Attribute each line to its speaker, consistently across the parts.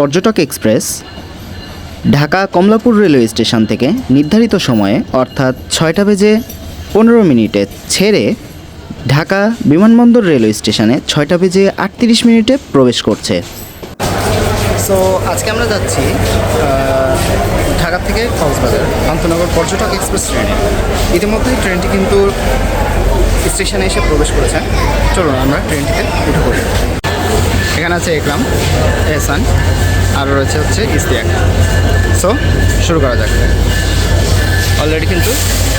Speaker 1: পর্যটক express, Dhaka Kamalapur railway station থেকে নির্ধারিত সময়ে, অর্থাৎ ছয়টা বেজে পনেরো মিনিটে ছেড়ে ঢাকা বিমানবন্দর রেলওয়ে স্টেশনে ছয়টা বেজে আটত্রিশ মিনিটে প্রবেশ করছে। সো আজকে আমরা যাচ্ছি ঢাকা থেকে কক্সবাজার আন্তনগর পর্যটক এক্সপ্রেস ট্রেনে। ইতিমধ্যেই ট্রেনটি কিন্তু স্টেশনে এসে প্রবেশ করেছে। চলুন আমরা ট্রেনটিতে উঠে পড়ি। এখানে আছে একরাম, এহসান, আর রয়েছে হচ্ছে ইস্তিয়াক সো শুরু করা যাক। অলরেডি কিন্তু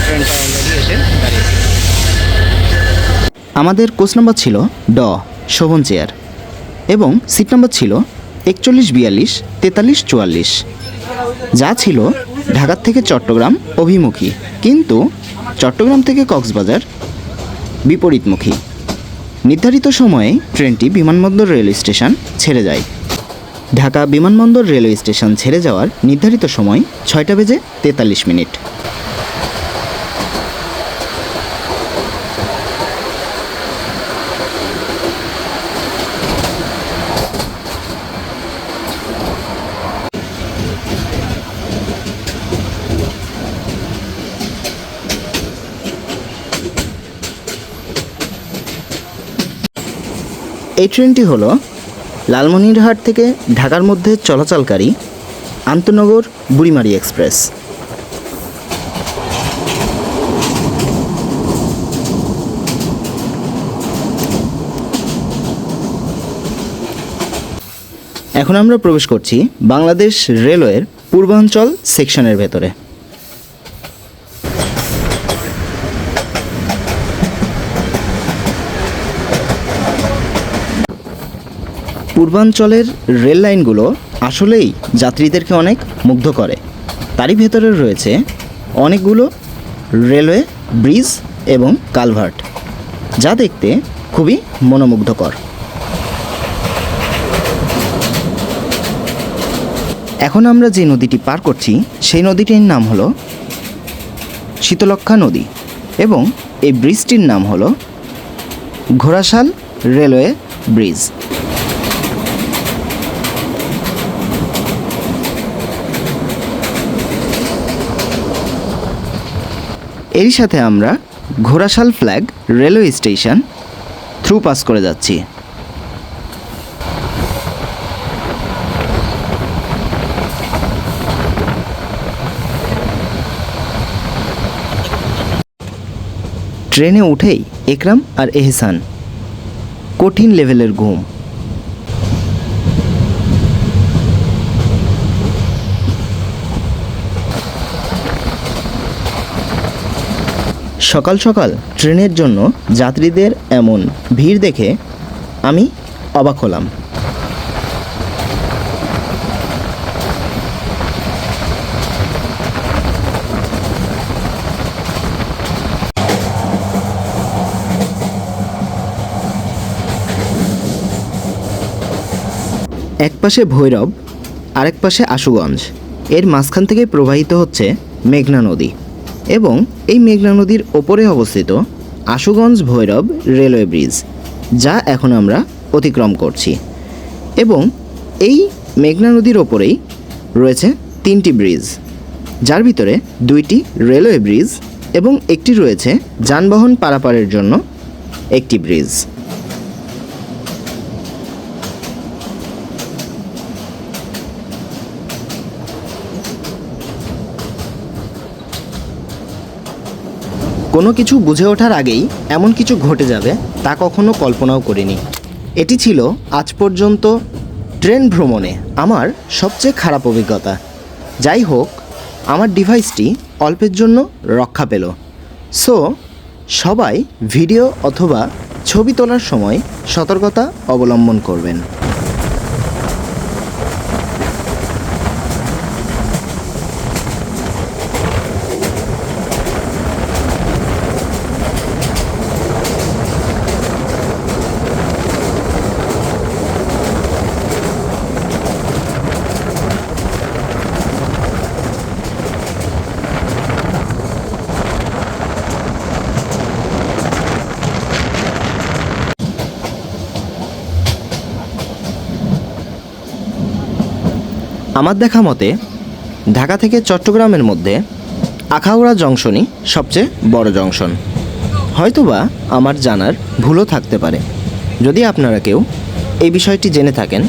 Speaker 1: ট্রেনটা অলরেডি এসে দাঁড়িয়েছে। আমাদের কোচ নাম্বার ছিল ড, শোভন চেয়ার। এবং সিট নাম্বার ছিল একচল্লিশ বিয়াল্লিশ, তেতাল্লিশ চুয়াল্লিশ। যা ছিল ঢাকার থেকে চট্টগ্রাম অভিমুখী। কিন্তু চট্টগ্রাম থেকে কক্সবাজার বিপরীতমুখী। নির্ধারিত সময়ে ট্রেনটি বিমানবন্দর রেলওয়ে স্টেশন ছেড়ে যায়। ঢাকা বিমানবন্দর রেলওয়ে স্টেশন ছেড়ে যাওয়ার নির্ধারিত সময় ছয়টা বেজে তেতাল্লিশ মিনিট। এই ট্রেনটি হলো লালমনিরহাট থেকে ঢাকার মধ্যে চলাচলকারী আন্তনগর বুড়িমারি এক্সপ্রেস। এখন আমরা প্রবেশ করছি বাংলাদেশ রেলওয়ের পূর্বাঞ্চল সেকশনের ভেতরে। পূর্বাঞ্চলের রেল লাইনগুলো আসলেই যাত্রীদেরকে অনেক মুগ্ধ করে। তারই ভেতরে রয়েছে অনেকগুলো রেলওয়ে, ব্রিজ এবং কালভার্ট, যা দেখতে খুবই মনোমুগ্ধকর। এখন আমরা যে নদীটি পার করছি, সেই নদীটির নাম হলো শীতলক্ষা নদী এবং এই ব্রিজটির নাম হলো ঘোড়াশাল রেলওয়ে ব্রিজ। এরই সাথে আমরা Ghorashal flag railway station through pass করে যাচ্ছি। ট্রেনে উঠেই একরাম আর এহসান কঠিন লেভেলের ঘুম। সকাল সকাল ট্রেনের জন্য যাত্রীদের এমন ভিড় দেখে আমি অবাক হলাম। এক পাশে ভৈরব, আরেক পাশে আশুগঞ্জ। এর মাঝখান থেকে প্রবাহিত হচ্ছে মেঘনা নদী। এবং এই মেঘনা নদীর ওপরে অবস্থিত আশুগঞ্জ ভৈরব রেলওয়ে ব্রিজ, যা এখন আমরা অতিক্রম করছি। এবং এই মেঘনা নদীর ওপরেই রয়েছে তিনটি ব্রিজ, যার ভিতরে দুইটি রেলওয়ে ব্রিজ এবং একটি রয়েছে যানবাহন পারাপারের জন্য একটি ব্রিজ। কোনো কিছু বুঝে ওঠার আগেই এমন কিছু ঘটে যাবে তা কখনো কল্পনাও করিনি। এটি ছিল আজ পর্যন্ত ট্রেন ভ্রমণে আমার সবচেয়ে খারাপ অভিজ্ঞতা। যাই হোক, আমার ডিভাইসটি অল্পের জন্য রক্ষা পেল। সো, সবাই ভিডিও অথবা ছবি তোলার সময় সতর্কতা অবলম্বন করবেন। আমার দেখা মতে, ঢাকা থেকে চট্টগ্রামের মধ্যে আখাউড়া জংশনই সবচেয়ে বড় জংশন। হয়তোবা আমার জানার ভুলও থাকতে পারে। যদি আপনারা কেউ এই বিষয়টি জেনে থাকেন,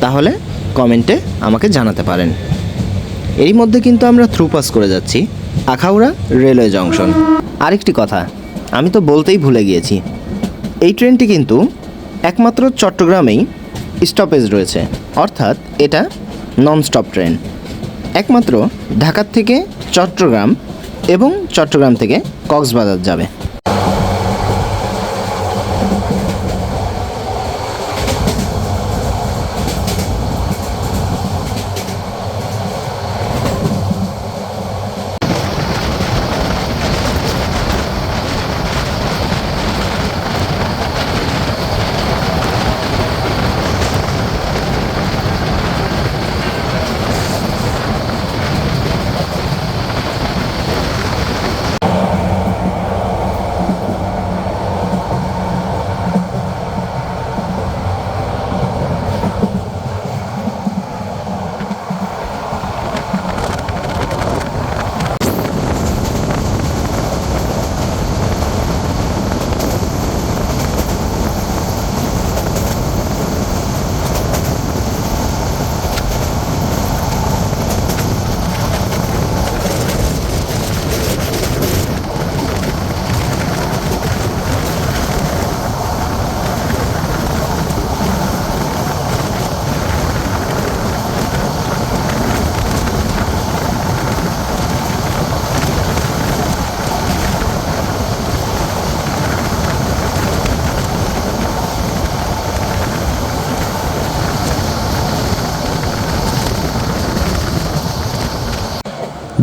Speaker 1: তাহলে কমেন্টে আমাকে জানাতে পারেন। এরই মধ্যে কিন্তু আমরা থ্রু পাস করে যাচ্ছি আখাউড়া রেলওয়ে জংশন। আরেকটি কথা, আমি তো বলতেই ভুলে গিয়েছি। এই ট্রেনটি কিন্তু একমাত্র চট্টগ্রামেই স্টপেজ রয়েছে। অর্থাৎ এটা নন স্টপ ট্রেন একমাত্র ঢাকার থেকে চট্টগ্রাম এবং চট্টগ্রাম থেকে কক্সবাজার যাবে।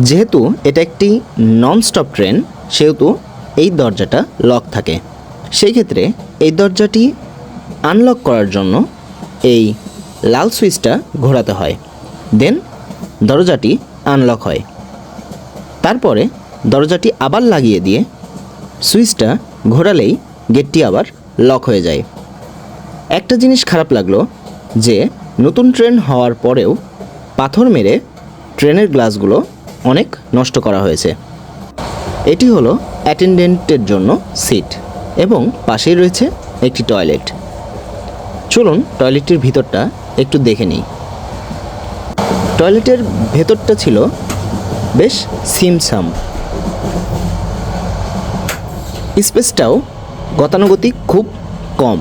Speaker 1: যেহেতু এটা একটি নন স্টপ ট্রেন সেহেতু এই দরজাটা লক থাকে। সেই ক্ষেত্রে এই দরজাটি আনলক করার জন্য এই লাল সুইচটা ঘোরাতে হয়। দেন দরজাটি আনলক হয়। তারপরে দরজাটি আবার লাগিয়ে দিয়ে সুইচটা ঘোরালেই গেটটি আবার লক হয়ে যায়। একটা জিনিস খারাপ লাগল যে নতুন ট্রেন হওয়ার পরেও পাথর মেরে ট্রেনের গ্লাসগুলো অনেক নষ্ট করা হয়েছে। এটি হলো অ্যাটেন্ডেন্টের জন্য সিট এবং পাশেই রয়েছে একটি টয়লেট। চলুন টয়লেটটির ভিতরটা একটু দেখে নিই। টয়লেটের ভেতরটা ছিল বেশ সিমসাম। স্পেসটাও গতানুগতিক খুব কম।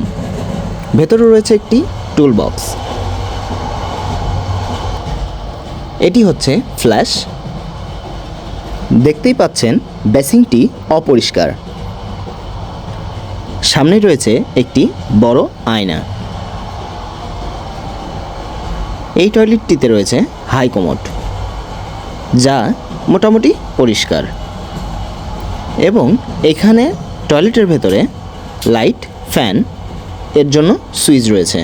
Speaker 1: ভেতরে রয়েছে একটি টুল বক্স এটি হচ্ছে ফ্ল্যাশ দেখতেই পাচ্ছেন বেসিংটি অপরিষ্কার। সামনে রয়েছে একটি বড় আয়না। এই টয়লেটটিতে রয়েছে হাই কমোড, যা মোটামুটি পরিষ্কার এবং এখানে টয়লেটের ভেতরে লাইট, ফ্যান, এর জন্য সুইচ রয়েছে।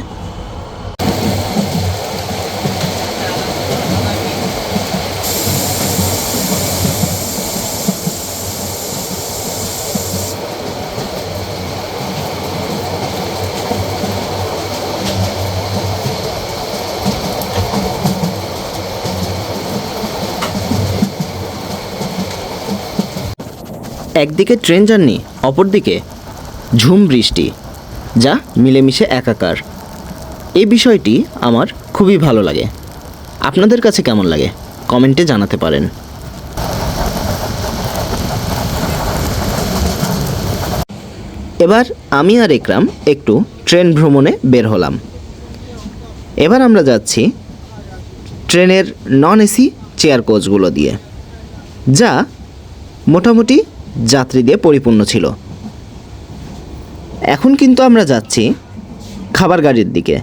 Speaker 1: একদিকে ট্রেন জার্নি, অপরদিকে ঝুম বৃষ্টি, যা মিলেমিশে একাকার। এই বিষয়টি আমার খুবই ভালো লাগে। আপনাদের কাছে কেমন লাগে? কমেন্টে জানাতে পারেন। এবার আমি আর একরাম একটু ট্রেন ভ্রমণে বের হলাম। এবার আমরা যাচ্ছি ট্রেনের নন এসি চেয়ার কোচগুলো দিয়ে, যা মোটামুটি যাত্রী দিয়ে পরিপূর্ণ ছিল। এখন কিন্তু আমরা যাচ্ছি খাবার গাড়ির দিকে।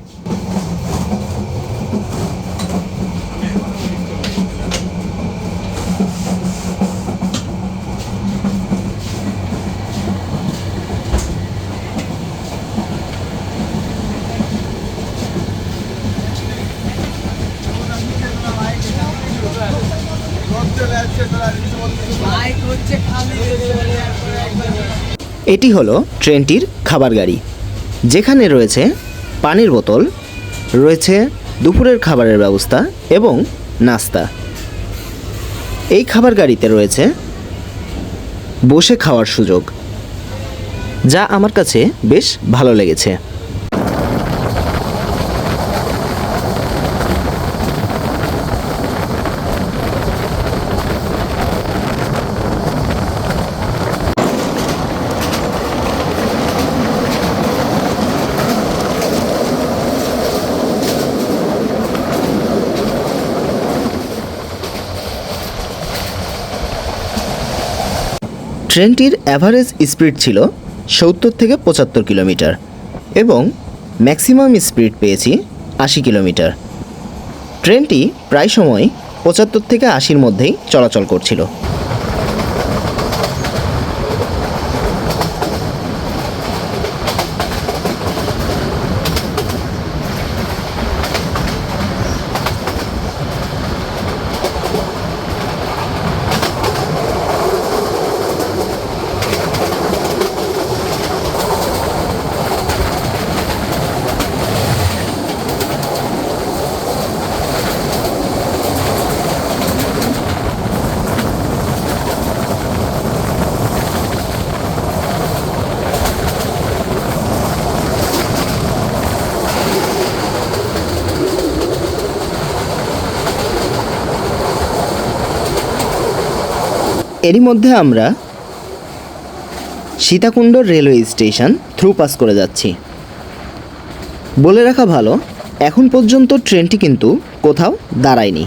Speaker 1: এটি হলো ট্রেনটির খাবার গাড়ি। যেখানে রয়েছে পানির বোতল, রয়েছে দুপুরের খাবারের ব্যবস্থা এবং নাস্তা। এই খাবার গাড়িতে রয়েছে বসে খাওয়ার সুযোগ, যা আমার কাছে বেশ ভালো লেগেছে। ট্রেনটির অ্যাভারেজ স্পিড ছিল সত্তর থেকে পঁচাত্তর কিলোমিটার এবং ম্যাক্সিমাম স্পিড পেয়েছি আশি কিলোমিটার। ট্রেনটি প্রায় সময় পঁচাত্তর থেকে আশির মধ্যেই চলাচল করছিল। এরই মধ্যে আমরা Sitakunda railway station through pass করে যাচ্ছি। বলে রাখা ভালো, এখন পর্যন্ত ট্রেনটি কিন্তু কোথাও দাঁড়ায়নি।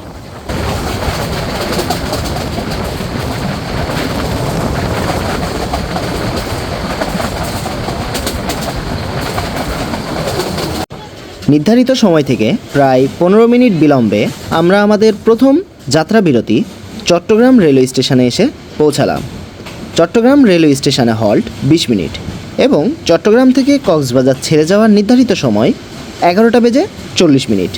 Speaker 1: নির্ধারিত সময় থেকে প্রায় পনেরো মিনিট বিলম্বে আমরা আমাদের প্রথম যাত্রা বিরতি চট্টগ্রাম রেলওয়ে স্টেশনে এসে পৌঁছালাম। চট্টগ্রাম রেলওয়ে স্টেশনে হল্ট বিশ মিনিট এবং চট্টগ্রাম থেকে কক্সবাজার ছেড়ে যাওয়ার নির্ধারিত সময় এগারোটা বেজে চল্লিশ মিনিট।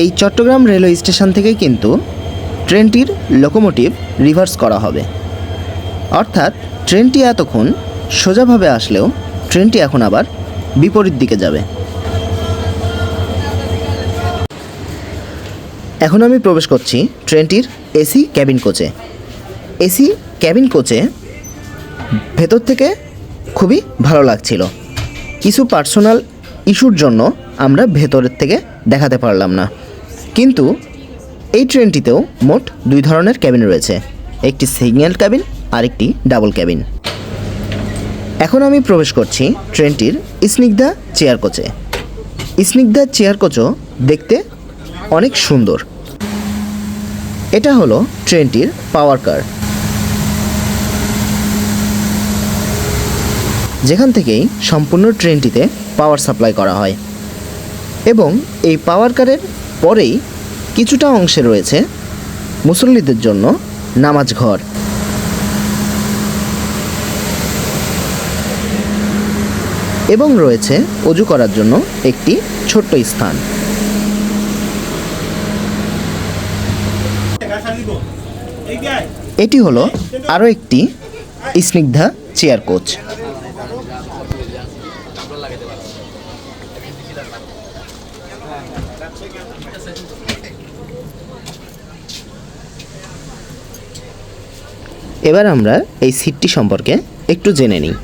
Speaker 1: এই চট্টগ্রাম রেলওয়ে স্টেশন থেকে কিন্তু ট্রেনটির লোকোমোটিভ রিভার্স করা হবে। অর্থাৎ ট্রেনটি এতক্ষণ সোজাভাবে আসলেও ট্রেনটি এখন আবার বিপরীত দিকে যাবে। এখন আমি প্রবেশ করছি ট্রেনটির এসি ক্যাবিন কোচে। এসি ক্যাবিন কোচে ভেতর থেকে খুবই ভালো লাগছিল। কিছু পার্সোনাল ইস্যুর জন্য আমরা ভেতরের থেকে দেখাতে পারলাম না। কিন্তু এই ট্রেনটিতেও মোট দুই ধরনের ক্যাবিন রয়েছে, একটি সিগন্যাল ক্যাবিন আর একটি ডাবল ক্যাবিন। এখন আমি প্রবেশ করছি ট্রেনটির স্নিগ্ধা চেয়ার কোচে। স্নিগ্ধা চেয়ার কোচও দেখতে অনেক সুন্দর। এটা হলো ট্রেনটির পাওয়ার কার। যেখান থেকেই সম্পূর্ণ ট্রেনটিতে পাওয়ার সাপ্লাই করা হয়। এবং এই পাওয়ার কারের পরেই কিছুটা অংশে রয়েছে মুসল্লিদের জন্য নামাজ ঘর। এবং রয়েছে অজু করার জন্য একটি ছোট্ট স্থান। এটি হলো আরও একটি স্নিগ্ধা চেয়ার কোচ। এবার আমরা এই সিটটি সম্পর্কে একটু জেনে নিই।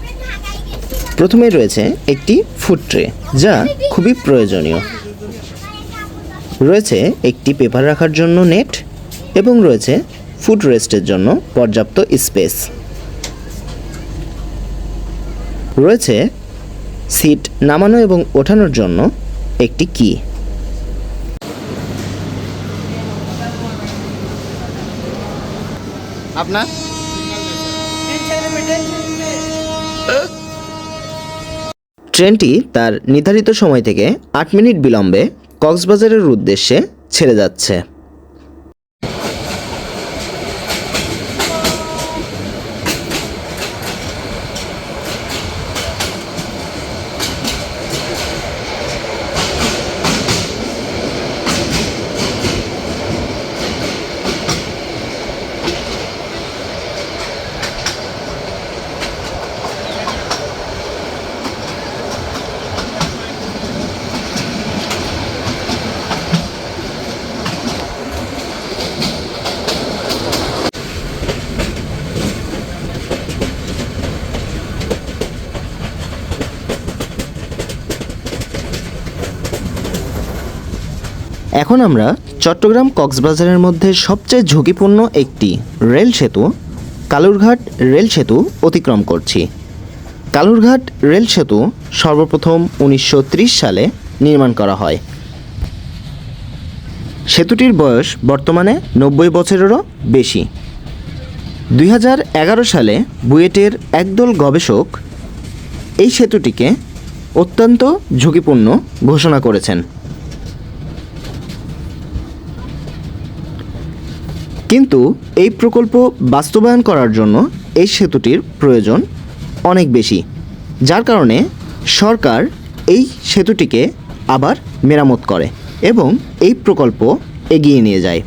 Speaker 1: প্রথমে রয়েছে একটি ফুড ট্রে, যা খুবই প্রয়োজনীয়। রয়েছে একটি পেপার রাখার জন্য নেট এবং রয়েছে ফুড রেস্টের জন্য পর্যাপ্ত স্পেস। রয়েছে সিট নামানো এবং ওঠানোর জন্য একটি কি।
Speaker 2: আপনার?
Speaker 1: ট্রেনটি তার নির্ধারিত সময় থেকে আট মিনিট বিলম্বে কক্সবাজারের উদ্দেশ্যে ছেড়ে যাচ্ছে। এখন আমরা চট্টগ্রাম কক্সবাজারের মধ্যে সবচেয়ে ঝুঁকিপূর্ণ একটি রেল সেতু, কালুরঘাট রেল সেতু অতিক্রম করছি। কালুরঘাট রেল সেতু সর্বপ্রথম উনিশশো ত্রিশ সালে নির্মাণ করা হয়। সেতুটির বয়স বর্তমানে নব্বই বছরেরও বেশি। দুই হাজার এগারো সালে বুয়েটের একদল গবেষক এই সেতুটিকে অত্যন্ত ঝুঁকিপূর্ণ ঘোষণা করেছেন। কিন্তু এই প্রকল্প বাস্তবায়ন করার জন্য এই সেতুটির প্রয়োজন অনেক বেশি, যার কারণে সরকার এই সেতুটিকে আবার মেরামত করে এবং এই প্রকল্প এগিয়ে নিয়ে যায়।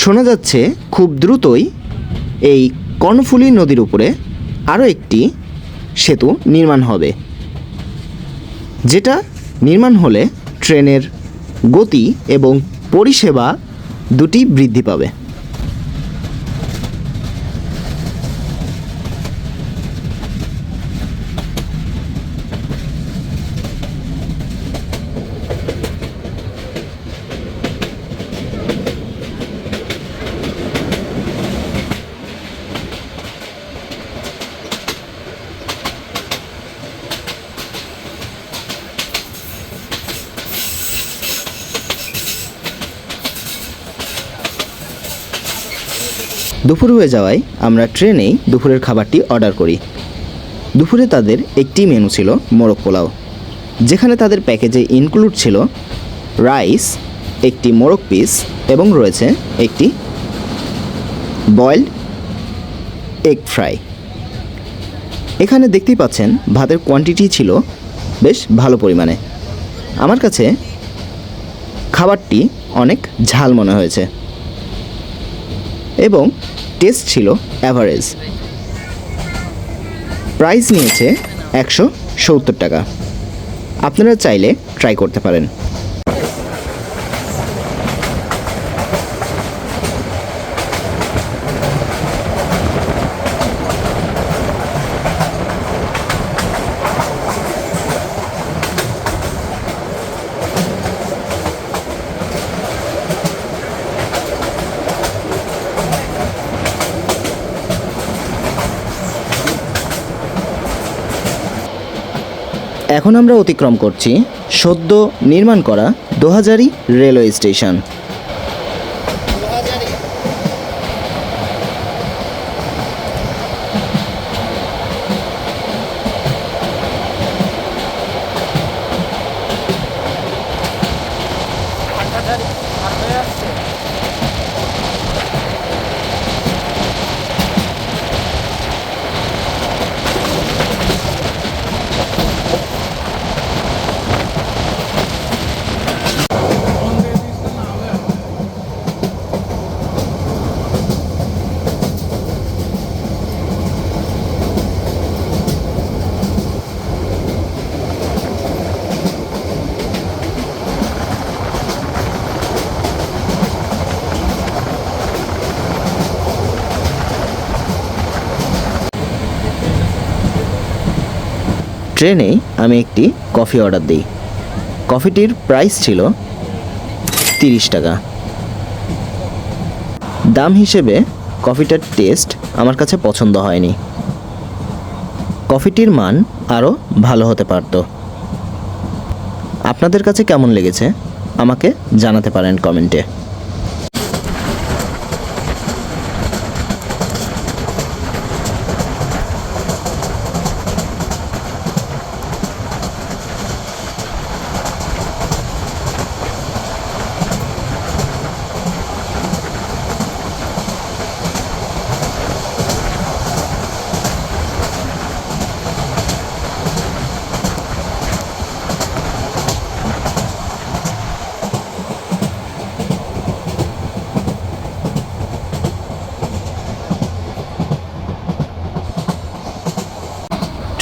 Speaker 1: শোনা যাচ্ছে খুব দ্রুতই এই কর্ণফুলী নদীর উপরে আরও একটি সেতু নির্মাণ হবে, যেটা নির্মাণ হলে ট্রেনের গতি এবং পরিষেবা দুটি বৃদ্ধি পাবে। দুপুর হয়ে যাওয়ায় আমরা ট্রেনেই দুপুরের খাবারটি অর্ডার করি। দুপুরে তাদের একটি মেনু ছিল মোরগ পোলাও, যেখানে তাদের প্যাকেজে ইনক্লুড ছিল রাইস একটি মোরগ পিস এবং রয়েছে একটি বয়েলড এগ ফ্রাই এখানে দেখতেই পাচ্ছেন ভাতের কোয়ান্টিটি ছিল বেশ ভালো পরিমাণে। আমার কাছে খাবারটি অনেক ঝাল মনে হয়েছে। এবং টেস্ট ছিল অ্যাভারেজ প্রাইস নিয়েছে একশো সত্তর টাকা। আপনারা চাইলে ট্রাই করতে পারেন। এখন আমরা অতিক্রম করছি সদ্য নির্মাণ করা দোহাজারি রেলওয়ে স্টেশন। ট্রেনেই আমি একটি কফি অর্ডার দিই। কফিটির প্রাইস ছিল তিরিশ টাকা। দাম হিসেবে কফিটার টেস্ট আমার কাছে পছন্দ হয়নি। কফিটির মান আরও ভালো হতে পারত। আপনাদের কাছে কেমন লেগেছে? আমাকে জানাতে পারেন কমেন্টে।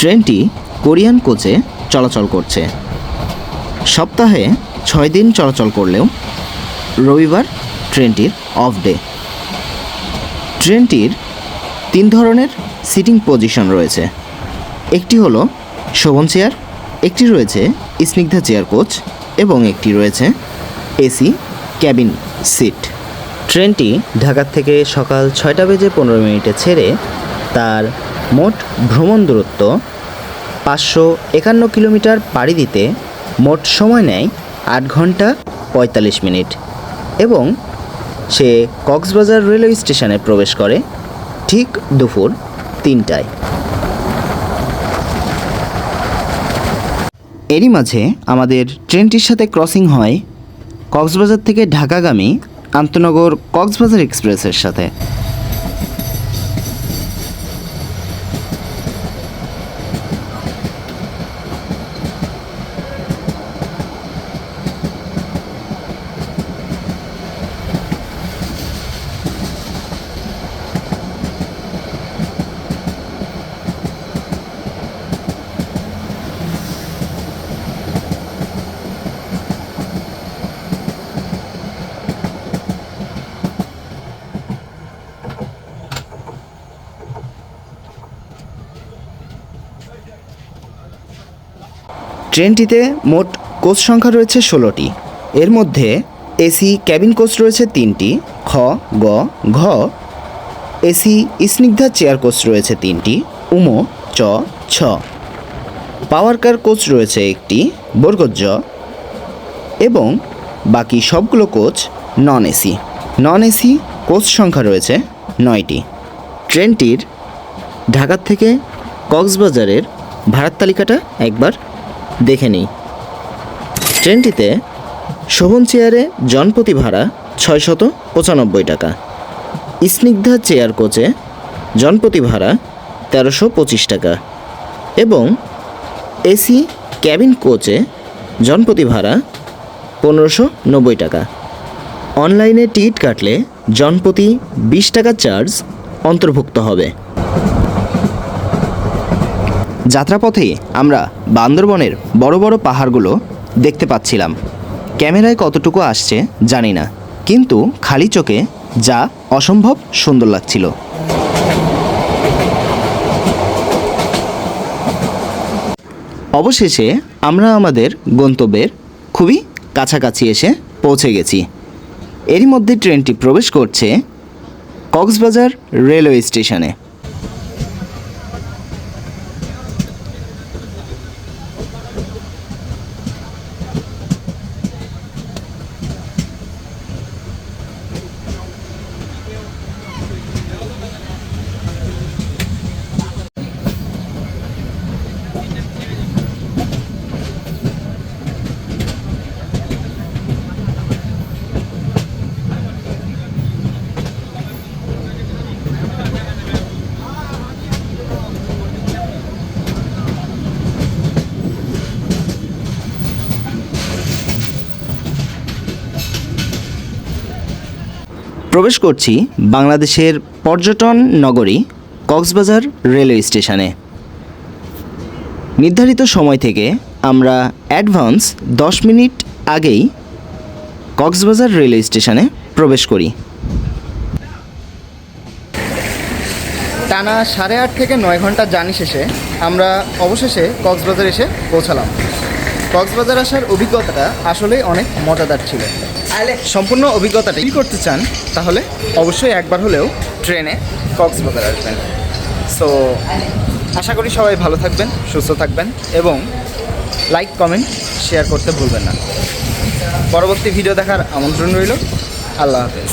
Speaker 1: ট্রেনটি কোরিয়ান কোচে চলাচল করছে। সপ্তাহে ছয় দিন চলাচল করলেও রবিবার ট্রেনটির অফ ডে ট্রেনটির তিন ধরনের সিটিং পজিশন রয়েছে। একটি হলো শোভন চেয়ার, একটি রয়েছে স্নিগ্ধা চেয়ার কোচ এবং একটি রয়েছে এসি ক্যাবিন সিট। ট্রেনটি ঢাকার থেকে সকাল ছয়টা বেজে পনেরো মিনিটে ছেড়ে তার মোট ভ্রমণ দূরত্ব পাঁচশো একান্ন কিলোমিটার পাড়ি দিতে মোট সময় নেয় আট ঘণ্টা পঁয়তাল্লিশ মিনিট এবং সে কক্সবাজার রেলওয়ে স্টেশনে প্রবেশ করে ঠিক দুপুর তিনটায়। এরই মাঝে আমাদের ট্রেনটির সাথে ক্রসিং হয় কক্সবাজার থেকে ঢাকাগামী আন্তনগর কক্সবাজার এক্সপ্রেসের সাথে। ট্রেনটিতে মোট কোচ সংখ্যা রয়েছে ষোলোটি। এর মধ্যে এসি ক্যাবিন কোচ রয়েছে তিনটি, খ, গ, ঘ। এসি স্নিগ্ধা চেয়ার কোচ রয়েছে তিনটি, উমো, চ, ছ। পাওয়ার কার কোচ রয়েছে একটি বর্গজ এবং বাকি সবগুলো coach non AC non AC coach সংখ্যা রয়েছে নয়টি। ট্রেনটির ঢাকা থেকে কক্সবাজারের ভাড়ার তালিকাটা একবার দেখে নিই। ট্রেনটিতে শোভন চেয়ারে জনপ্রতি ভাড়া ছয়শত পঁচানব্বই টাকা। স্নিগ্ধা চেয়ার কোচে জনপ্রতি ভাড়া তেরোশো পঁচিশ টাকা। এবং এসি ক্যাবিন কোচে জনপ্রতি ভাড়া পনেরোশো নব্বই টাকা। অনলাইনে টিকিট কাটলে জনপ্রতি বিশ টাকা চার্জ অন্তর্ভুক্ত হবে। যাত্রাপথে আমরা বান্দরবনের বড় বড় পাহাড়গুলো দেখতে পাচ্ছিলাম। ক্যামেরায় কতটুকু আসছে জানি না, কিন্তু খালি চোখে যা অসম্ভব সুন্দর লাগছিল। অবশেষে আমরা আমাদের গন্তব্যের খুবই কাছাকাছি এসে পৌঁছে গেছি। এরই মধ্যে ট্রেনটি প্রবেশ করছে কক্সবাজার রেলওয়ে স্টেশনে। প্রবেশ করছি বাংলাদেশের পর্যটন নগরী কক্সবাজার রেলওয়ে স্টেশনে। নির্ধারিত সময় থেকে আমরা অ্যাডভান্স দশ মিনিট আগেই কক্সবাজার রেলওয়ে স্টেশনে প্রবেশ করি। টানা সাড়ে আট থেকে নয় ঘণ্টা জার্নি শেষে আমরা অবশেষে কক্সবাজার এসে পৌঁছালাম। কক্সবাজার আসার অভিজ্ঞতাটা আসলে অনেক মজাদার ছিল। সম্পূর্ণ অভিজ্ঞতাটা করতে চান, তাহলে অবশ্যই একবার হলেও ট্রেনে কক্সবাজার আসবেন। সো আশা করি সবাই ভালো থাকবেন, সুস্থ থাকবেন এবং লাইক কমেন্ট শেয়ার করতে ভুলবেন না। পরবর্তী ভিডিও দেখার আমন্ত্রণ রইল। আল্লাহ হাফেজ।